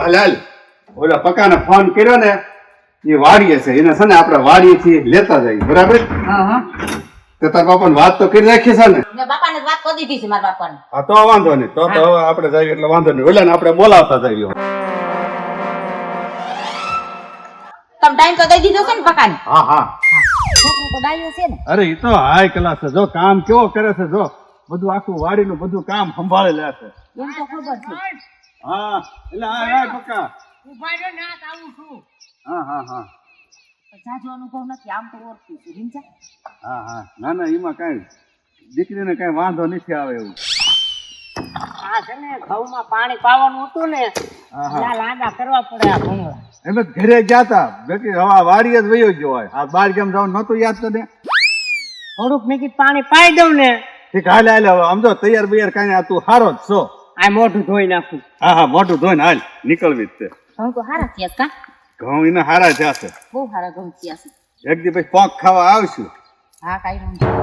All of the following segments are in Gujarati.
હાલ હાલ ઓલા પકાને ફોન કર્યો ને એ વાડીએ છે એને છે ને આપણે વાડીએથી લેતા જઈએ બરાબર? હા હા. તો તાર બાપાને વાત તો કરી રાખી છે ને? મેં બાપાને જ વાત કરી દીધી છે મારા બાપાને. હા તો વાંધો નહીં તો તો હવે આપણે જઈએ એટલે વાંધો નહીં. ઓલા આપણે બોલાવતા જઈએ. તમે ટાઈમ તો દઈ દીધો છે ને પકાને? હા હા. છોકરો તો ડાયો છે ને. અરે એ તો હાઈ ક્લાસ છે. જો કામ કેવો કરે છે જો. બધું આખું વાડીનું બધું કામ સંભાળે લે છે. એમ તો ખબર છે. હા એટલે હા હા પક્કા હા હા હા. પણ જાજો અનુભવ નથી આમ તો ઓળખું છું સમજા હા હા. ના ના એમાં કાંઈ દીકરીને કાંઈ વાંધો નથી આવે એવું. આ છે ને ઘઉંમાં પાણી પાવાનું હતું ને હા હા. ત્યાં લાંડા કરવા પડે આ ભૂંગળા એમ જ ઘરે ગયા હતા બેકી હવા વાડીએ જ વયો ગયો હોય. આ બાર ગામ જવાનું નહોતું યાદ તને? થોડુંક મેં કીધું પાણી પાઈ દઉં ને. ઠીક હાલે હાલે હવે આમ જો તૈયાર બૈયાર કાંઈ આ તું હારો જ છો. આ મોઢું ધોઈ નાખું. હા હા મોટું ધોઈને હાલ નીકળવી જ તે ઘઉં તો હારા થયા કા? ઘઉં એને હારા થયા છે. બહુ હારા ઘઉં થયા છે. એક દી પછી પોંક ખાવા આવશું. હા કાઈ વાંધો નહીં.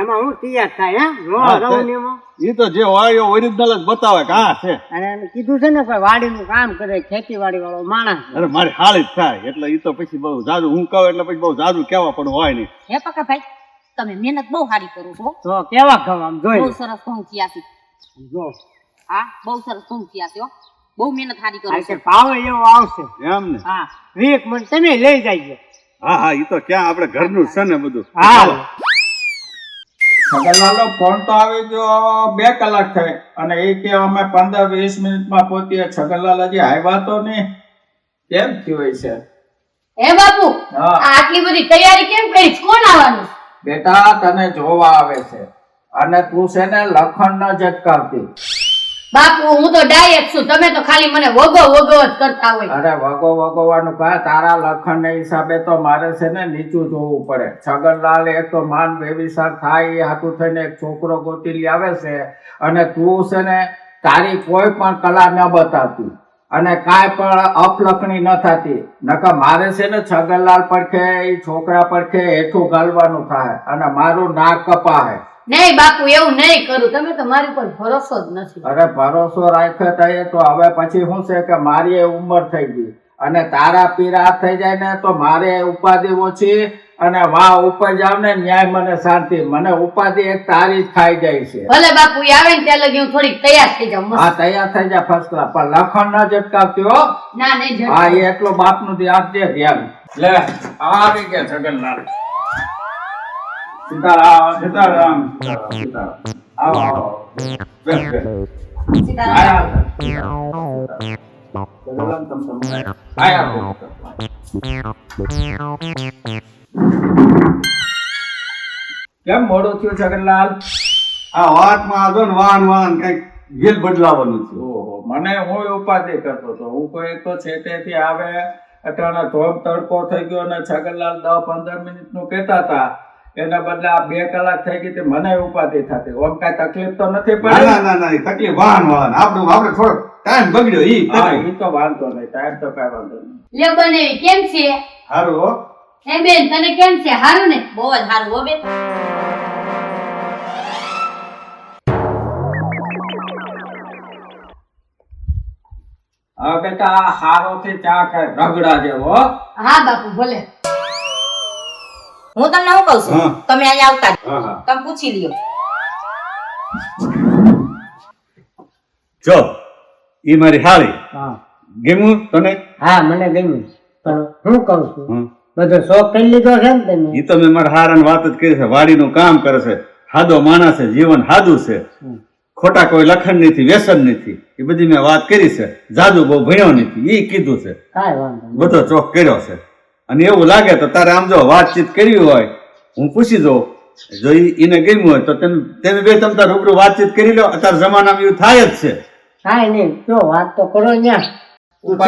એમાં હું તૈયાર થાય હા, રહું એમાં? એ તો જે હોય એ ઓરિજિનલ જ બતાવે કે છે. અને કીધું છે ને કોઈ વાડીનું કામ કરે ખેતીવાડી વાળો માણસ. અરે મારી હાળી જ થાય એટલે એ તો પછી બહુ જાદુ હું કહું એટલે પછી બહુ જાદુ કહેવા પણ હોય નહીં. હે પકા ભાઈ તમે મહેનત બહુ સારી કરો છો. તો કેવા ઘઉં આમ જોઈ બહુ સરસ ઘઉં થયા છે. જો. હા બહુ સરસ ઘઉં થયા છે બહુ મહેનત સારી કરો છો. ભાવ એવો આવશે. એમ ને? હા. વીક મણ તમે લઈ જાયજો. હા હા એ તો ક્યાં આપણે ઘરનું છે ને બધું. હા. છગનલાલનો ફોન તો આવી ગયો બે કલાક થઈ અને એ કે અમે પંદર વીસ મિનિટમાં પહોંચીએ. છગનલાલ હજી આવ્યા તો નહીં. કેમ થયું છે? હે બાપુ આટલી બધી તૈયારી કેમ કરી? કોણ આવવાનું? બેટા તને જોવા આવે છે. અને તું છે ને લખણ ન કરતી બાપુ હું તો ડાયટ છું. તમે તો ખાલી મને વગો વગો જ કરતા હોય. અરે વગો વગોવાનું કા? તારા લખણ ને હિસાબે તો મારે છે ને નીચું જોવું પડે. છગનલાલ એક તો માન બેબીસાર થાય એ હાથું થઈને એક છોકરો ગોતી આવે છે. અને તું છે ને તારી કોઈ પણ કલા ન બતાવતી. અને કાંઈ પણ અપલખણી ન થતી. નકર મારે છે ને છગનલાલ પડખે એ છોકરા પડખે હેઠું ગાલવાનું થાય અને મારું નાક કપાય. નહીં બાપુ એવું નહીં કરું. તમે તો મારી પર ભરોસો જ નથી. અરે ભરોસો રાખ્યો તો હવે પછી શું છે કે મારી એ ઉંમર થઈ ગઈ. અને તારા પીરા થઈ જાય ને તો મારે ઉપાધિ ઓછી અને વાહ ઉપર જાવ ને ન્યાય મને શાંતિ. મને ઉપાધિ એક તારી જ ખાઈ જાય છે. ભલે બાપુ આવે ને ત્યાં લગી હું થોડી તૈયાર થઈ જાઉં હા તૈયાર થઈ જા ફર્સ્ટ ક્લાસ પણ લખણ ના જટકાવતી હો. ના નહીં હા એ એટલું બાપનું ધ્યાન દે ધ્યાન. લે આવી ગયા જગન્નાથ. સીતારામ સીતારામ. સીતારામ. આવો આવો. બેસ, કેમ મોડું થયું છગનલાલ આ વાતમાં આ જો ને વાન વાન કંઈક ગેલ બદલાવાનું છે. ઓહો મને હું ઉપાધિ કરતો હતો. હું કોઈ તો છે તેથી આવે અત્યારે ધોમ તડકો થઈ ગયો અને છગનલાલ દસ પંદર મિનિટનું કહેતા હતા એના બદલે આ બે કલાક થઈ ગઈ તે મને ઉપાધિ થતી. ઓમ કઈ તકલીફ તો નથી પડી? ના ના ના તકલીફ વાહન વાહન આપણું આપણે થોડો ટાઈમ બગડ્યો ઈ હા ઈ તો વાંધો નહીં ટાઈમ તો કઈ વાંધો નહીં. લે બને કેમ છે? હારું હો. હે બેન તને કેમ છે? હારું ને? બહુ જ હારું હો બેન. હા બેટા હારો થી ચા કઈ રગડા જેવો હા બાપુ ભલે. હું તમને શું કહું છું? તમે અહીંયા આવતા તમે પૂછી લ્યો. જો એ મારી હાળી. હા. ગેમું તને? હા મને ગમ્યું. પણ હું કહું છું બધો શોખ કરી લીધો છે ને તમે? એ તો મેં મારા હારાની વાત જ કરી છે વાડીનું કામ કરે છે હાદો માણસ છે જીવન હાદું છે. ખોટા કોઈ લખણ નથી વ્યસન નથી. એ બધી મેં વાત કરી છે જાદુ બહુ ભણ્યો નથી એ કીધું છે. કાંઈ વાંધો નહીં. બધો ચોક કર્યો છે. અને એવું લાગે તો તારે આમ જો વાતચીત કરવી હોય હું પૂછી દઉં જો એને ઈને ગમ્યું હોય તો તેને બે તમે તાર રૂબરૂ વાતચીત કરી લો અત્યારે જમાનામાં એવું થાય જ છે. થાય નહીં જો વાત તો કરો ન્યા. તું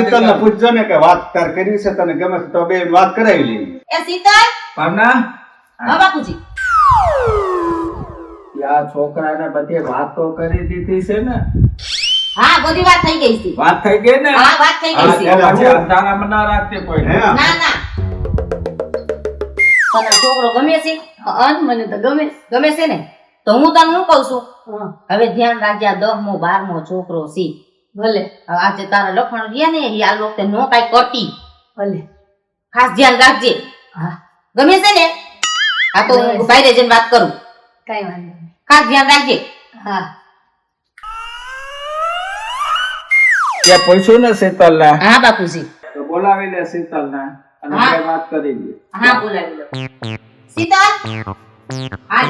પૂછજો ને કે વાત તાર કરી છે તને ગમે છે તો બે વાત કરાવી લઈ એ શીતલ? ભાવના હા. બાપુજી. આ છોકરાને બધી વાતો કરી દીધી છે ને? હા બધી વાત થઈ ગઈ છે. વાત થઈ ગઈ ને? હા વાત થઈ ગઈ છે. ના ના તને છોકરો ગમે છે અન મને તો ગમે ગમે છે ને. તો હું તને શું કહું છું? હવે ધ્યાન રાખજે દસમો બારમો છોકરો છે. ભલે. આજે તારા લખણ રહ્યા ને એ આ વખતે નો કાંઈ કરતી. ભલે. ખાસ ધ્યાન રાખજે. હા. ગમે છે ને? આ તો હું ભાઈ જઈને વાત કરું. કઈ વાંધો ખાસ ધ્યાન રાખજે. હા. ત્યાં પૈસો ને શીતલ ના હા બાપુજી. તો બોલાવી લે શીતલ ને અને હા. વાત કરી લે હા બોલાવી લો. શીતલ હાલ.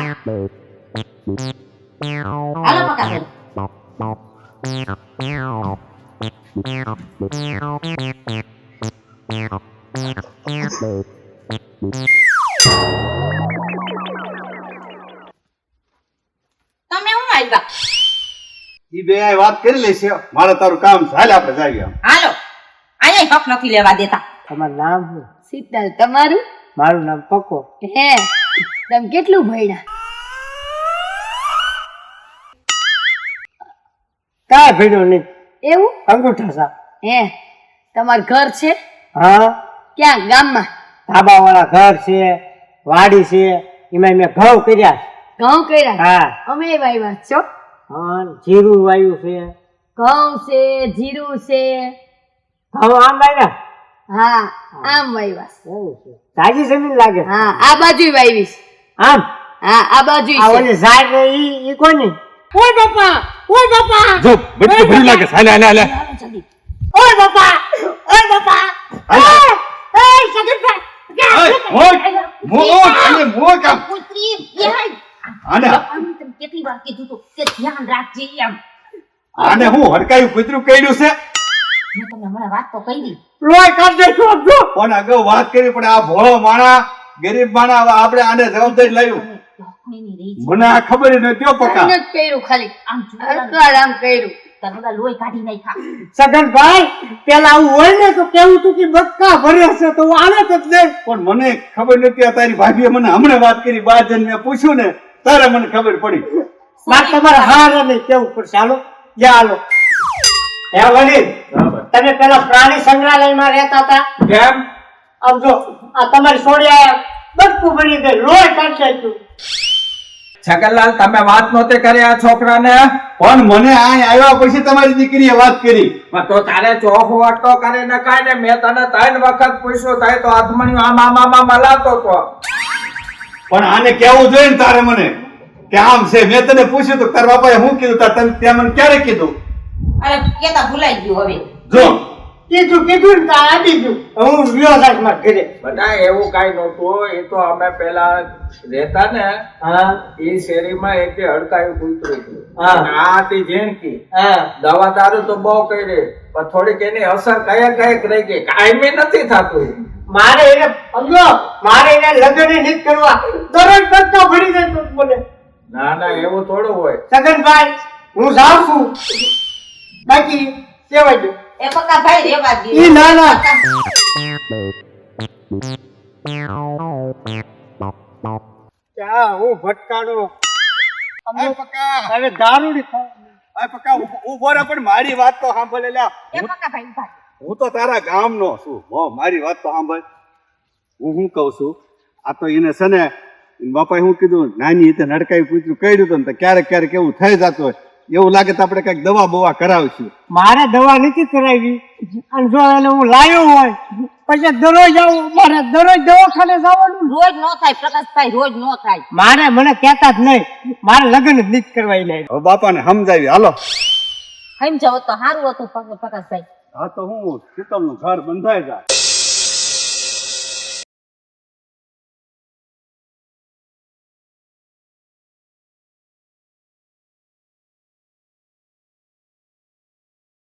હાલો પકા તમે હું આવ્યા? ઈ બે વાત કરી લેશે. મારે તારું કામ છે. હાલ આપણે આમ. હાલો. અહીંયા હક નથી લેવા દેતા. તમારું નામ શું? શીતલ તમારું? મારું નામ પક્કો હે તમે કેટલું ભણ્યા? કાંઈ ભીડો નહીં. એવું? અંગૂઠા સા હે તમારું ઘર છે? હા. ક્યાં ગામમાં? ધાબા વાળા ઘર છે વાડી છે એમાં મેં ઘઉં કર્યા ઘઉં કર્યા? હા. અમે વાવ્યા છો? હા જીરું વાયું છે. ઘઉં છે જીરું છે. ઘઉં આમ વાવ્યા હા આમ વાયવાસ તાજી જમીન લાગે? હા આ બાજુ વાયવીશ આમ? હા આ બાજુ આ ઝાડ ને ઈ ઈ કોની? ઓય બાપા ઓય બાપા. જો બધું ભરી લાગે. હાલે હાલે હાલે. ઓય બાપા ઓય બાપા. ઓય ઓય સગનભાઈ. ઓય, મોય, મોય, હાલે, મોય કામ. પુત્રી બેહાઈ આને અમે તમ કેટલી વાર કીધું તો કે ધ્યાન રાખજે એમ. આને હું હડકાયું કૂતરું કર્યું છે? મેં તમને હમણાં વાત તો કરી લોહી કાઢ દેખો જો પણ અગાઉ વાત કરી પણ આ ભોળો માણા ગરીબ માણા હવે આપણે આને જવાબદારી લાવ્યું. લોખંડની રહી છે. મને આ ખબર ય નહોતી હો જ કર્યું ખાલી. આમ જોવાનું. હરકડ કર્યું. તને લોહી કાઢી નાખ્યા. સગનભાઈ પેલા આવું હોય ને તો કેવું તું કે બક્કા ભર્યા છે તો હું આને જ નહીં પણ મને ખબર નથી આ તારી ભાભીએ મને હમણાં વાત કરી બાર જણ મેં પૂછ્યું ને તારે મને ખબર પડી. મારે તમારે હાર નહીં કેવું પડશે. હાલો જા હાલો. હે વડીલ તમે પેલા પ્રાણી સંગ્રહાલયમાં રહેતા હતા? કેમ? આમ જો આ તમારી સોડિયા બધું ભરી ગઈ લોહી કાઢી નાખ્યું. છગનલાલ તમે વાત નહોતી કરી આ છોકરાને? પણ મને આ આવ્યા પછી તમારી દીકરીએ વાત કરી. પણ તો તારે ચોખ વાટતો ને નખાય ને મેં તને ત્રણ વખત પૂછ્યું થાય તો હાથમણી આમ આમ આમ આમ હલાવતો તો. પણ આને કેવું જોઈએ ને તારે મને કે આમ છે. મેં તને પૂછ્યું તો તારા બાપાએ શું કીધું? તાર તને ત્યાં મને ક્યારે કીધું? અરે કેતા ભૂલાઈ ગયું હવે. જો. કીધું કીધું ને આ દીધું હું સાહેબમાં ઘરે. બધા એવું કાંઈ નહોતું એ તો અમે પેલા રહેતા ને હા. એ શેરીમાં એક હડકાયું કૂતરું હતું. આ હતી ઝીણકી. હા. દવા દારૂ તો બહુ કરી પણ થોડીક એની અસર કયા કયા રહી ગઈ. કાયમી નથી થતું. મારે એને સમજો મારે એને લગ્ન નહીં કરવા. દરરોજ બધો ભરી જાય તો બોલે ના ના એવું થોડું હોય. સગનભાઈ હું જાઉં છું. બાકી કહેવાય દો એ પક્કા ભાઈ રેવા દે ઈ ના ના. ક્યાં હું ભટકાડો અમે પક્કા. હવે દારૂડી ખાવા અરે પક્કા ઉભો- રહે પણ મારી વાત તો સાંભળે લ્યા. એ પક્કા ભાઈ ભાઈ હું તો તારા ગામનો છું. હો મારી વાત તો સાંભળ. હું શું કહું છું? આ તો એને છે ને બાપાએ શું કીધું? નાની રીતે નડકાઈ પૂછ્યું. કર્યું હતું ને ક્યારેક ક્યારેક એવું થઈ જતું હોય. એવું લાગે તો આપણે કંઈક દવા બવા કરાવશું. મારે દવા નથી કરાવી. અને જો એને હું લાવ્યો હોય પછી દરરોજ આવું મારે દરરોજ દવાખાને જવાનું. રોજ નો થાય પ્રકાશભાઈ રોજ નો થાય. મારે મને કહેતા જ નહીં મારે લગ્ન જ નથી કરવાય નહીં હવે બાપાને સમજાવી હાલો. સમજાવો તો સારું હતું પક- પ્રકાશભાઈ. હા તો હું શીતલનું ઘર બંધાઈ જાય.